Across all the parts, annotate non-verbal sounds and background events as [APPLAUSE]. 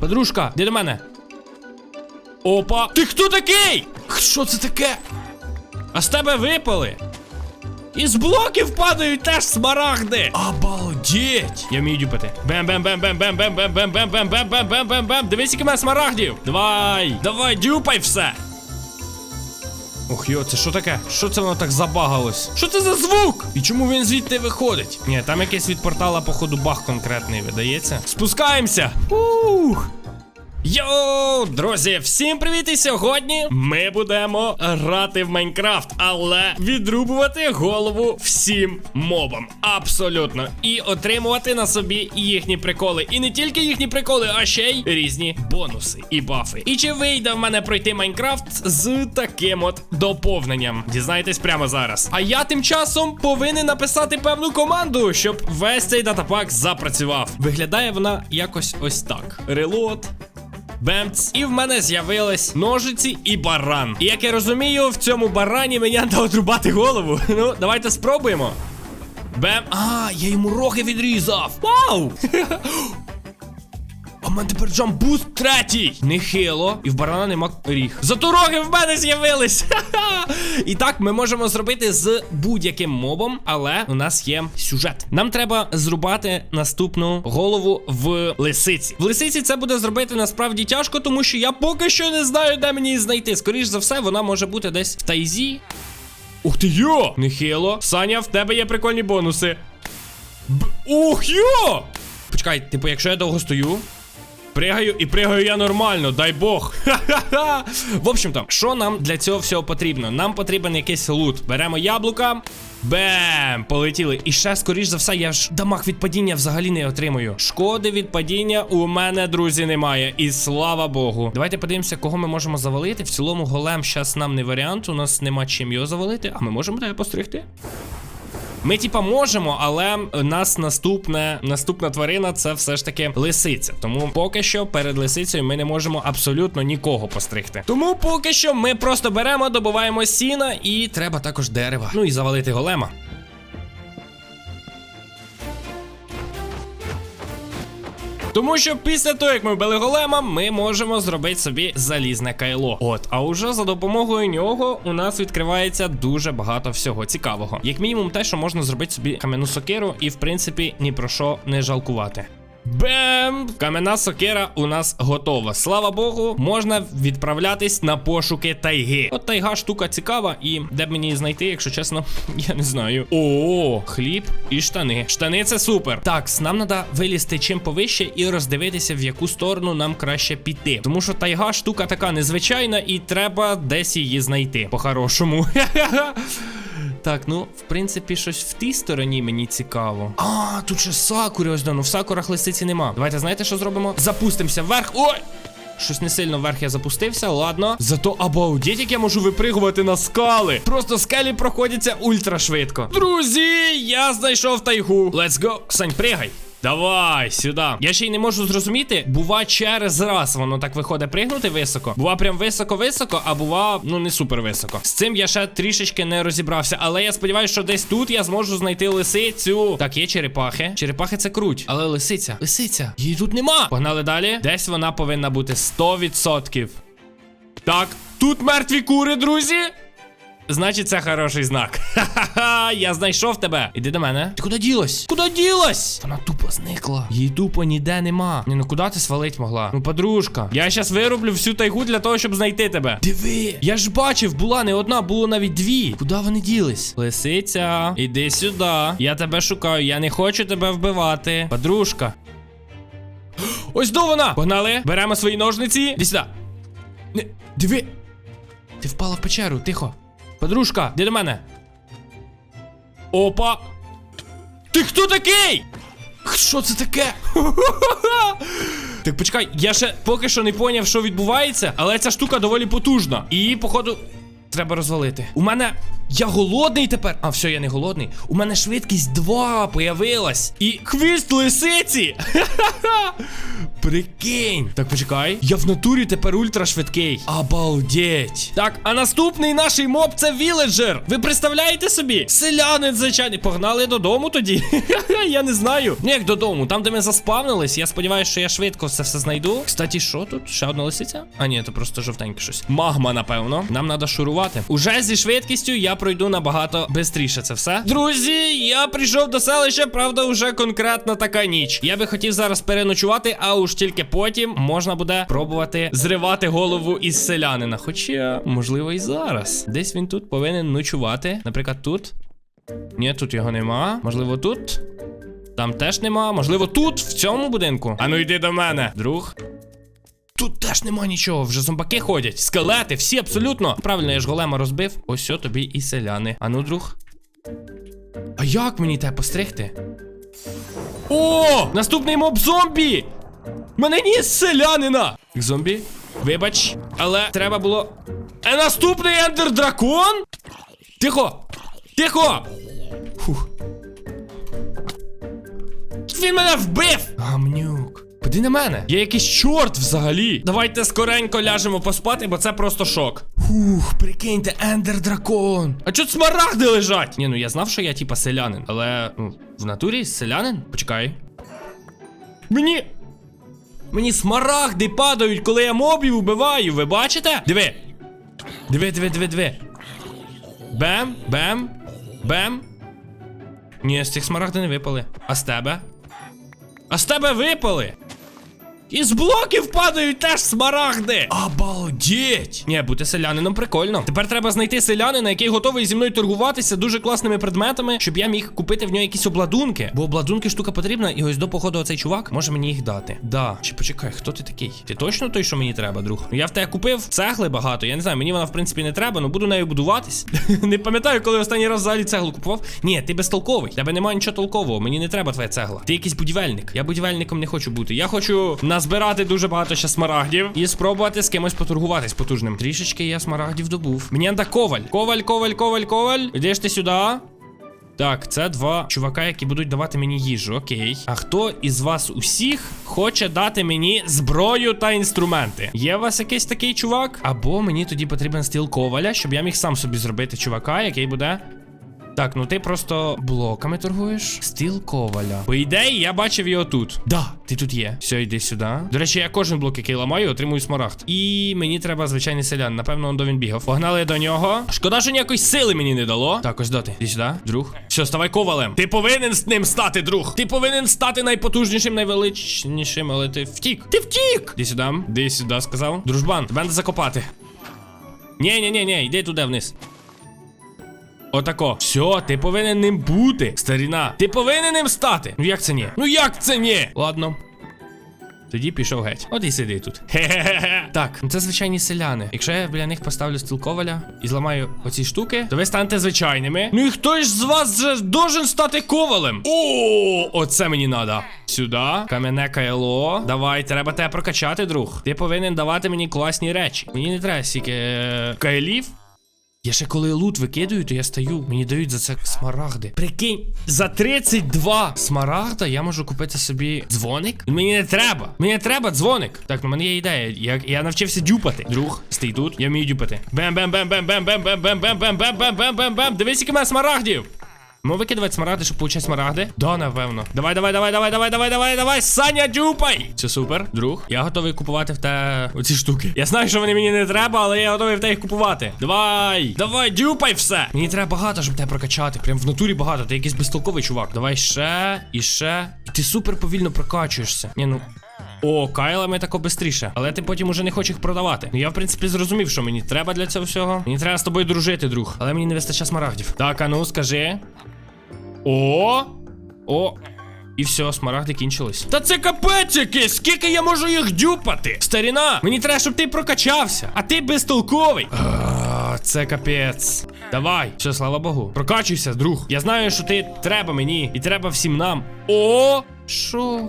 Подружка, де до мене? Опа! Ти хто такий? Що це таке? А з тебе випали? Із блоків падають теж смарагди. Обалдеть! Я вмію дюпати. бем бем бем бем бем бем бем бем бем бем бем бем бем бем бем Дивись, який мене смарагдів. Давай, давай, дюпай все. Ох йо, це що таке? Що це воно так забагалось? Що це за звук? І чому він звідти виходить? Ні, там якийсь від портала, походу, бах конкретний видається. Спускаємося! Ух! Йоу, друзі, всім привіт! І сьогодні ми будемо грати в Майнкрафт, але відрубувати голову всім мобам. Абсолютно. І отримувати на собі їхні приколи. І не тільки їхні приколи, а ще й різні бонуси і бафи. І чи вийде в мене пройти Майнкрафт з таким от доповненням? Дізнайтесь прямо зараз. А я тим часом повинен написати певну команду, щоб весь цей датапак запрацював. Виглядає вона якось ось так: релот. Бемц. І в мене з'явились ножиці і баран. І як я розумію, в цьому барані мені треба отрубати голову. [LAUGHS] Ну, давайте спробуємо. Бем. А, я йому роги відрізав. Вау! [LAUGHS] А мене тепер джамбуст третій. Нехило. І в барана нема ріг. Зато роги в мене з'явились. [LAUGHS] І так ми можемо зробити з будь-яким мобом, але у нас є сюжет. Нам треба зрубати наступну голову в лисиці. В лисиці це буде зробити насправді тяжко, тому що я поки що не знаю, де мені її знайти. Скоріш за все, вона може бути десь в тайзі. Ух ти йо! Нехило. Саня, в тебе є прикольні бонуси. Б... Ух йо! Почекай, типу, якщо я довго стою. Пригаю і пригаю я нормально, дай Бог. В общем-то, що нам для цього всього потрібно? Нам потрібен якийсь лут. Беремо яблука. Бем! Полетіли. І ще, скоріш за все, я ж дамаг від падіння взагалі не отримую. Шкоди від падіння у мене, друзі, немає. І слава Богу. Давайте подивимося, кого ми можемо завалити. В цілому, голем зараз нам не варіант. У нас нема чим його завалити. А ми можемо тебе постригти? Ми, типа, можемо, але нас наступне, наступна тварина це все ж таки лисиця. Тому поки що перед лисицею ми не можемо абсолютно нікого постригти. Тому поки що ми просто беремо, добуваємо сіна і треба також дерева. Ну і завалити голема. Тому що після того, як ми вбили голема, ми можемо зробити собі залізне кайло. От, а уже за допомогою нього у нас відкривається дуже багато всього цікавого. Як мінімум, те, що можна зробити собі кам'яну сокиру, і в принципі ні про що не жалкувати. Бем! Кам'яна сокира у нас готова. Слава Богу, можна відправлятись на пошуки тайги. От тайга штука цікава, і де б мені її знайти, якщо чесно, [LAUGHS] я не знаю. О, хліб і штани. Штани це супер. Так, нам треба вилізти чим повище і роздивитися, в яку сторону нам краще піти. Тому що тайга штука така незвичайна, і треба десь її знайти. По-хорошому. [LAUGHS] Так, ну, в принципі, щось в тій стороні мені цікаво. А, тут ще сакури ось дано. В сакурах лисиці нема. Давайте знаєте, що зробимо? Запустимося вверх. Ой! Щось не сильно вверх я запустився, ладно. Зато обалдеть, як я можу випригувати на скали. Просто скелі проходяться ультра швидко. Друзі, я знайшов тайгу. Let's go. Сань, пригай. Давай, сюди. Я ще й не можу зрозуміти, бува через раз воно так виходить пригнути високо. Бува прям високо-високо, а бува, ну не супер високо. З цим я ще трішечки не розібрався, але я сподіваюся, що десь тут я зможу знайти лисицю. Так, є черепахи. Черепахи це круть. Але лисиця, лисиця, її тут нема. Погнали далі. Десь вона повинна бути 100%. Так, тут мертві кури, друзі. Значить, це хороший знак. [LAUGHS] Ха-ха-ха, я знайшов тебе. Іди до мене. Ти куди ділась? Куди ділась? Вона тупо зникла. Її тупо ніде нема. Ні, ну куди ти свалить могла? Ну, подружка. Я щас вироблю всю тайгу для того, щоб знайти тебе. Диви, я ж бачив, була не одна, було навіть дві. Куди вони ділись? Лисиця, іди сюди. Я тебе шукаю, я не хочу тебе вбивати. Подружка. [GASPS] Ось до вона! Погнали, беремо свої ножниці. Іди сюди. Диви. Ти впала в печеру, тихо. Подружка, де до мене? Опа. Ти хто такий? Що це таке? [LAUGHS] Так почекай, я ще поки що не поняв, що відбувається, але ця штука доволі потужна. І, походу, треба розвалити. У мене Я голодний тепер. А, все, я не голодний. У мене швидкість 2 появилась. І хвіст лисиці. Ха-ха-ха. [LAUGHS] Прикинь. Так, почекай. Я в натурі тепер ультрашвидкий. Обалдеть. Так, а наступний наш моб це віледжер. Ви представляєте собі? Селянин, звичайний. Погнали додому тоді. [LAUGHS] Я не знаю. Ну як додому, там, де ми заспавнились. Я сподіваюся, що я швидко це все знайду. Кстати, що тут? Ще одна лисиця? А ні, це просто жовтеньке щось. Магма, напевно. Нам треба шурувати. Уже зі швидкістю я пройду набагато швидше це все. Друзі, я прийшов до селища, правда, вже конкретно така ніч. Я би хотів зараз переночувати, а уж тільки потім можна буде пробувати зривати голову із селянина. Хоча, можливо, і зараз. Десь він тут повинен ночувати. Наприклад, тут. Ні, тут його нема. Можливо, тут. Там теж нема. Можливо, тут, в цьому будинку. Ану, йди до мене, друг. Тут теж нема нічого, вже зомбаки ходять, скелети, всі абсолютно. Правильно, я ж голема розбив. Ось о тобі і селяни. Ану, друг. А як мені те постригти? О! Наступний моб зомбі! Мене ніс селянина! Зомбі, вибач, але треба було. А наступний ендер дракон? Тихо! Тихо! Фух. Він мене вбив! Гамнюк. Поди на мене. Я якийсь чорт взагалі. Давайте скоренько ляжемо поспати, бо це просто шок. Фух, прикиньте, ендер дракон. А чого смарагди лежать? Ні, ну я знав, що я типа селянин, але ну, в натурі селянин? Почекай. Мені. Мені смарагди падають, коли я мобів вбиваю. Ви бачите? Диви. Диви, диви, диви, диви. Бем, бем, бем. Ні, з цих смарагди не випали. А з тебе? А з тебе випали. Із блоків падають теж смарагди. Обалдеть! Ні, бути селянином прикольно. Тепер треба знайти селянина, який готовий зі мною торгуватися дуже класними предметами, щоб я міг купити в нього якісь обладунки. Бо обладунки штука потрібна, і ось до походу оцей чувак може мені їх дати. Да. Чи почекай, хто ти такий? Ти точно той, що мені треба, друг? Ну я в тебе купив цегли багато. Я не знаю, мені вона в принципі не треба, але буду нею будуватись. [LAUGHS] не пам'ятаю, коли останній раз взагалі цеглу купував. Ні, ти безтолковий. Тебе немає нічого толкового. Мені не треба твоя цегла. Ти якийсь будівельник. Я будівельником не хочу бути. Я хочу назбирати дуже багато ще смарагдів і спробувати з кимось поторгуватись потужним. Трішечки я смарагдів добув. Мені коваль. Коваль, коваль, коваль, коваль. Ідеш ти сюди. Так, це два чувака, які будуть давати мені їжу. Окей. А хто із вас усіх хоче дати мені зброю та інструменти? Є у вас якийсь такий чувак? Або мені тоді потрібен стіл коваля, щоб я міг сам собі зробити чувака, який буде. Так, ну ти просто блоками торгуєш. Стіл коваля. По ідеї, я бачив його тут. Да, ти тут є. Все, йди сюди. До речі, я кожен блок, який ламаю, отримую смарагд. І мені треба звичайний селян. Напевно, он до він бігав. Погнали до нього. Шкода, що ніякої сили мені не дало. Так, ось доти. Іди сюди, друг. Все, ставай ковалем. Ти повинен з ним стати, друг. Ти повинен стати найпотужнішим, найвеличнішим, але ти втік. Ти втік! Іди сюди. Іди сюди, сказав. Дружбан, тебе треба закопати. Ні, ні, ні, ні, йди туди вниз. Отако. Все, ти повинен ним бути. Старіна. Ти повинен ним стати. Ну як це ні? Ну як це ні? Ладно. Тоді пішов геть. От і сиди тут. Хе-хе-хе. Так, це звичайні селяни. Якщо я біля них поставлю стіл коваля і зламаю оці штуки, то ви станете звичайними. Ну і хтось з вас же должен стати ковалем. О, оце мені надо. Сюди. Кам'яне кайло. Давай, треба тебе прокачати, друг. Ти повинен давати мені класні речі. Мені не треба стільки е, кайлів. Я ще коли лут викидаю, то я стаю. Мені дають за це смарагди. Прикинь, за 32 смарагда я можу купити собі дзвоник. Мені не треба. Мені не треба дзвоник. Так, ну мене є ідея. Я, я навчився дюпати. Друг, стій тут. Я вмію дюпати. бем бем бем бем бем бем бем бем бем бем бем бем бем бем бем Дивись, який мене смарагдів. Ми викидувати смарагди, щоб получати смарагди? Да, напевно. Давай, давай, давай, давай, давай, давай, давай, давай, Саня, дюпай! Це супер, друг. Я готовий купувати в те оці штуки. Я знаю, що вони мені не треба, але я готовий в те їх купувати. Давай, давай, дюпай все. Мені треба багато, щоб тебе прокачати. Прям в натурі багато. Ти якийсь безтолковий чувак. Давай ще і ще. І ти супер повільно прокачуєшся. Ні, ну. О, кайлами тако бистріше. Але ти потім уже не хочеш їх продавати. Я, в принципі, зрозумів, що мені треба для цього всього. Мені треба з тобою дружити, друг. Але мені не вистачає смарагдів. Так, а ну скажи. О! О! І все, смарагди кінчились. Та це капець якийсь! Скільки я можу їх дюпати? Старіна! Мені треба, щоб ти прокачався, а ти безтолковий. Це капець. Давай, все, слава Богу. Прокачуйся, друг. Я знаю, що ти треба мені, і треба всім нам. О! Що?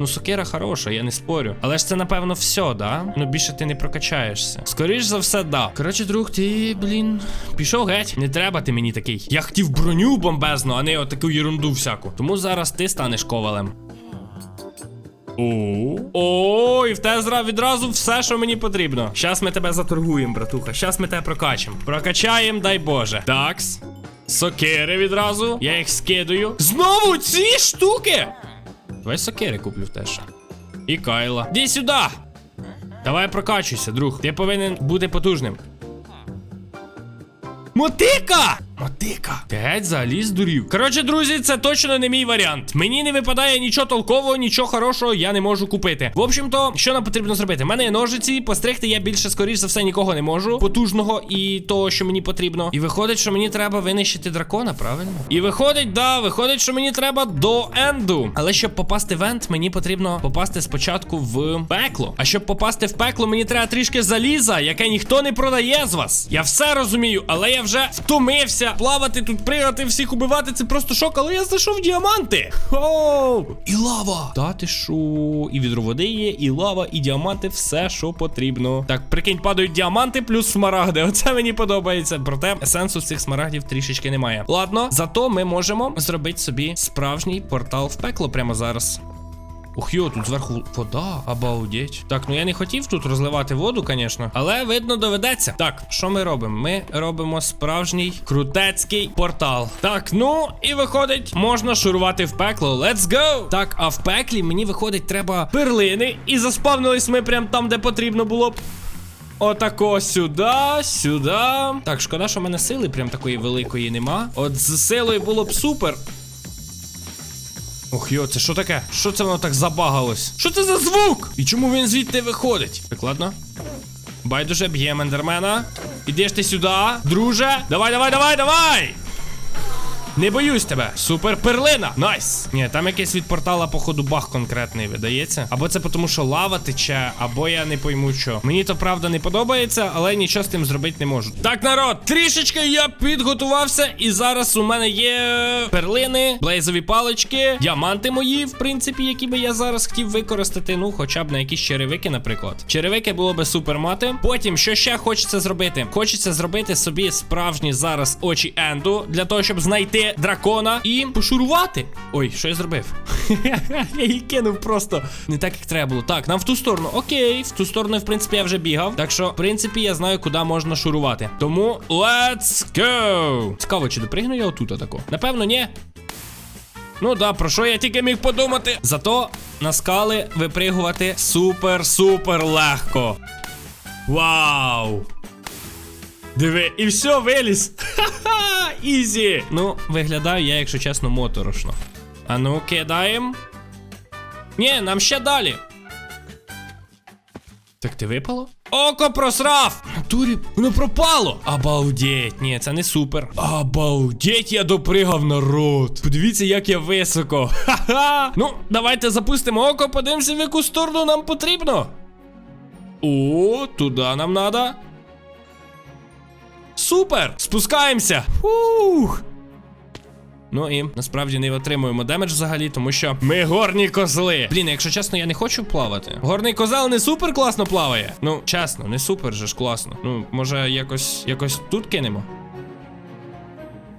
Ну, сокира хороша, я не спорю. Але ж це, напевно, все, да? Ну більше ти не прокачаєшся. Скоріш за все, да. Коротше, друг, ти, блін, пішов геть. Не треба ти мені такий. Я хотів броню бомбезну, а не отаку ерунду всяку. Тому зараз ти станеш ковалем. О, О, і в те зра відразу все, що мені потрібно. Щас ми тебе заторгуємо, братуха. Щас ми тебе прокачемо. Прокачаємо, дай Боже. Такс. Сокири відразу. Я їх скидаю. Знову ці штуки. Давай сокири куплю теж. І Кайла. Іди сюди. Давай прокачуйся, друг. Ти повинен бути потужним. Мотика! Мотика! Ти геть взагалі здурів. Коротше, друзі, це точно не мій варіант. Мені не випадає нічого толкового, нічого хорошого я не можу купити. В общем-то, що нам потрібно зробити? У мене є ножиці, постригти я більше, скоріш за все, нікого не можу. Потужного і того, що мені потрібно. І виходить, що мені треба винищити дракона, правильно? І виходить, да, виходить, що мені треба до енду. Але щоб попасти в енд, мені потрібно попасти спочатку в пекло. А щоб попасти в пекло, мені треба трішки заліза, яке ніхто не продає з вас. Я все розумію, але я вже втомився плавати тут, пригати, всіх убивати. Це просто шок, але я знайшов діаманти. О, і лава. Та ти шо? І відро води є, і лава, і діаманти, все, що потрібно. Так, прикинь, падають діаманти плюс смарагди. Оце мені подобається. Проте сенсу з цих смарагдів трішечки немає. Ладно, зато ми можемо зробити собі справжній портал в пекло прямо зараз. Ух йо, тут зверху вода, обалдеть. Так, ну я не хотів тут розливати воду, звісно, але видно доведеться. Так, що ми робимо? Ми робимо справжній крутецький портал. Так, ну і виходить, можна шурувати в пекло. Let's go! Так, а в пеклі мені виходить, треба перлини. І заспавнились ми прям там, де потрібно було. б. Отако сюди, сюди. Так, шкода, що в мене сили прям такої великої нема. От з силою було б супер. Ох йо, це що таке? Що це воно так забагалось? Що це за звук? І чому він звідти виходить? Так, ладно. Байдуже б'ємо ендермена. Іди ж ти сюди, друже. Давай, давай, давай, давай! Не боюсь тебе. Супер перлина. Найс. Ні, там якийсь від портала, походу, баг конкретний видається. Або це тому, що лава тече, або я не пойму що. Мені то правда не подобається, але нічого з тим зробити не можу. Так, народ, трішечки я підготувався, і зараз у мене є перлини, блейзові палички, діаманти мої, в принципі, які би я зараз хотів використати. Ну, хоча б на якісь черевики, наприклад. Черевики було би супер мати. Потім, що ще хочеться зробити? Хочеться зробити собі справжні зараз очі енду для того, щоб знайти дракона і пошурувати. Ой, що я зробив? [LAUGHS] я її кинув просто не так, як треба було. Так, нам в ту сторону. Окей, в ту сторону, в принципі, я вже бігав. Так що, в принципі, я знаю, куди можна шурувати. Тому let's go! Цікаво, чи допригну я отут атаку? Напевно, ні. Ну да, про що я тільки міг подумати? Зато на скали випригувати супер-супер легко. Вау! Диви, і все, виліз. Ха-ха! Ізі! Ну, виглядаю я, якщо чесно, моторошно. А ну, кидаємо. Ні, нам ще далі. Так ти випало? Око просрав! Турі, воно пропало! Обалдеть! Ні, це не супер. Обалдеть, я допригав народ. Подивіться, як я високо. Ха-ха! Ну, давайте запустимо око, подивимося, в яку сторону нам потрібно. О, туди нам надо. Супер! Спускаємося! Фух! Ну і насправді не отримуємо демедж взагалі, тому що ми горні козли. Блін, якщо чесно, я не хочу плавати. Горний козел не супер класно плаває. Ну, чесно, не супер же ж класно. Ну, може, якось якось тут кинемо.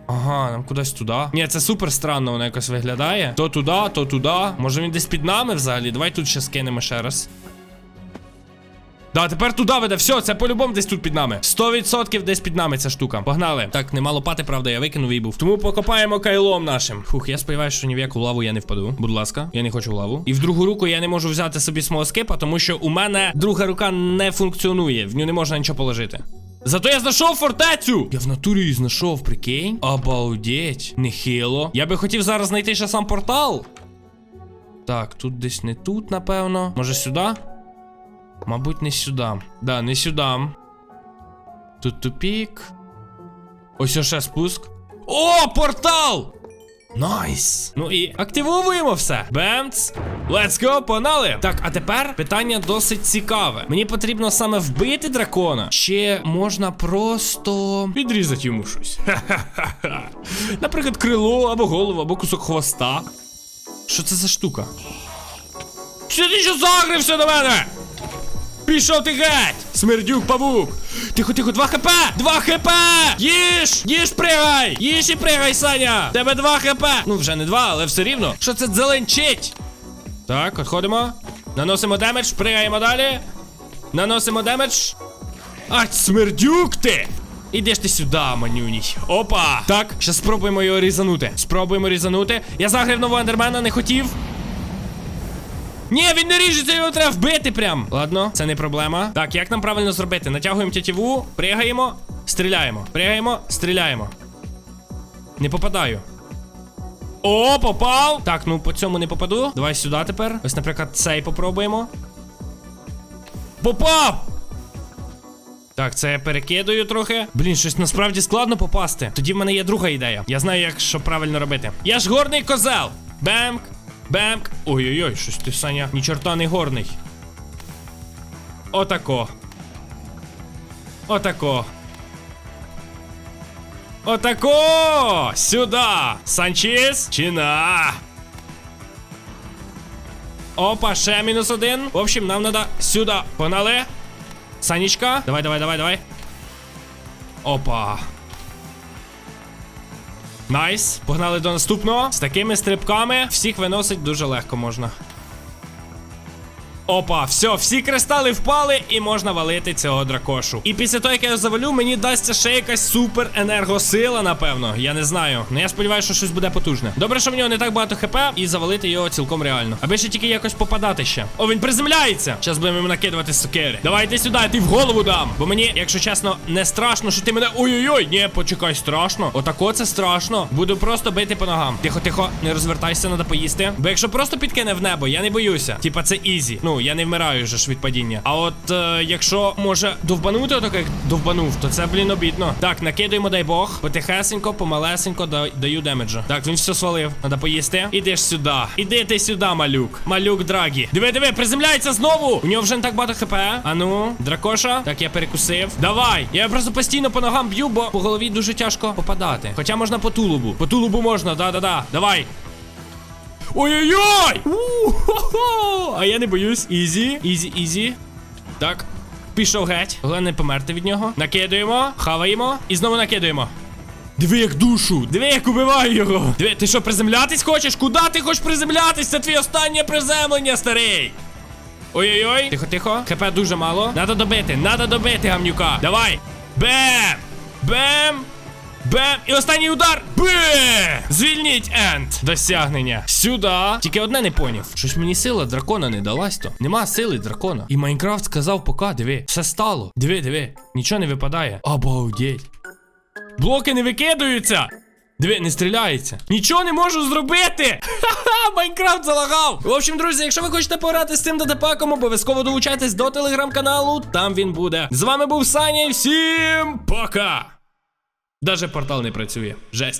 Ага, нам кудись туди. Ні, це супер странно, воно якось виглядає. То туди, то туди. Може він десь під нами взагалі? Давай тут ще скинемо ще раз. Да, тепер туди веде. Все, це по-любому десь тут під нами. 100% десь під нами ця штука. Погнали. Так, нема лопати, правда, я викинув і був. Тому покопаємо кайлом нашим. Фух, я сподіваюся, що ні в яку лаву я не впаду. Будь ласка, я не хочу лаву. І в другу руку я не можу взяти собі смолоскипа, тому що у мене друга рука не функціонує. В нього не можна нічого положити. Зато я знайшов фортецю! Я в натурі її знайшов, прикинь. Обалдеть, нехило. Я би хотів зараз знайти ще сам портал. Так, тут десь не тут, напевно. Може сюди? Мабуть, не сюди. Да, не сюди. Тут тупік. Ось ще спуск. О, портал! Найс! Ну і активовуємо все. Бемц. Let's go, погнали! Так, а тепер питання досить цікаве. Мені потрібно саме вбити дракона. Чи можна просто відрізати йому щось? Наприклад, крило або голову, або кусок хвоста. Що це за штука? Що ти що загрився до мене? Пішов ти геть! Смердюк павук! Тихо, тихо, 2 хп! 2 хп! Їж! Їж пригай! Їж і пригай, Саня! Тебе 2 хп! Ну вже не 2, але все рівно. Що це зеленчить? Так, отходимо. Наносимо демедж, пригаємо далі. Наносимо демедж. Ай, смердюк ти! Ідеш ти сюди, манюній. Опа! Так, ще спробуємо його різанути. Спробуємо різанути. Я загрив нового ендермена, не хотів. Ні, він не ріжеться, його треба вбити прям. Ладно, це не проблема. Так, як нам правильно зробити? Натягуємо тятіву, пригаємо, стріляємо. Пригаємо, стріляємо. Не попадаю. О, попав! Так, ну по цьому не попаду. Давай сюди тепер. Ось, наприклад, цей попробуємо. Попав! Так, це я перекидаю трохи. Блін, щось насправді складно попасти. Тоді в мене є друга ідея. Я знаю, як що правильно робити. Я ж горний козел. Бемк, бемк. Ой-ой-ой, щось ти, Саня, ні чорта не горний. Отако. Отако. Отако! Сюда! Санчес! Чина! Опа, ще мінус один. В общем, нам треба сюди. Погнали. Санечка, давай, давай, давай, давай. Опа. Найс. Погнали до наступного. З такими стрибками всіх виносить дуже легко можна. Опа, все, всі кристали впали, і можна валити цього дракошу. І після того, як я його завалю, мені дасться ще якась супер енергосила, напевно. Я не знаю. Ну я сподіваюся, що щось буде потужне. Добре, що в нього не так багато хп, і завалити його цілком реально. Аби ще тільки якось попадати ще. О, він приземляється. Зараз будемо йому накидувати сокири. Давай йди сюди, ти в голову дам. Бо мені, якщо чесно, не страшно, що ти мене. Ой-ой-ой, ні, почекай, страшно. Отако це страшно. Буду просто бити по ногам. Тихо, тихо, не розвертайся, треба поїсти. Бо якщо просто підкине в небо, я не боюся. Типа це ізі. Ну, я не вмираю вже ж від падіння. А от е, якщо може довбанути, отак як довбанув, то це, блін, обідно. Так, накидуємо, дай Бог. Потихесенько, помалесенько да- даю демеджа. Так, він все свалив. Надо поїсти. Ідеш сюди. Іди ти сюди, малюк. Малюк драгі. Диви, диви, приземляється знову. У нього вже не так багато хп. А ну, дракоша. Так, я перекусив. Давай. Я просто постійно по ногам б'ю, бо по голові дуже тяжко попадати. Хоча можна по тулубу. По тулубу можна, да-да-да. Давай. Ой-ой-ой! А я не боюсь. Ізі, ізі, ізі. Так. Пішов геть. Головне не померти від нього. Накидуємо, хаваємо і знову накидуємо. Диви, як душу! Диви, як убиваю його! Диви, ти що, приземлятись хочеш? Куди ти хочеш приземлятись? Це твій останнє приземлення, старий! Ой-ой-ой, тихо, тихо. ХП дуже мало. Надо добити, надо добити гамнюка. Давай! Бем! Бем! Бем! І останній удар! Бе! Звільніть енд! Досягнення. Сюди. Тільки одне не поняв. Щось мені сила дракона не далась то. Нема сили дракона. І Майнкрафт сказав пока, диви. Все стало. Диви, диви. Нічого не випадає. Обалдеть. Блоки не викидаються. Диви, не стріляється. Нічого не можу зробити. Ха-ха, Майнкрафт залагав. В общем, друзі, якщо ви хочете пограти з цим додапаком, обов'язково долучайтесь до телеграм-каналу. Там він буде. З вами був Саня всім пока. Даже портал не працює. Жесть.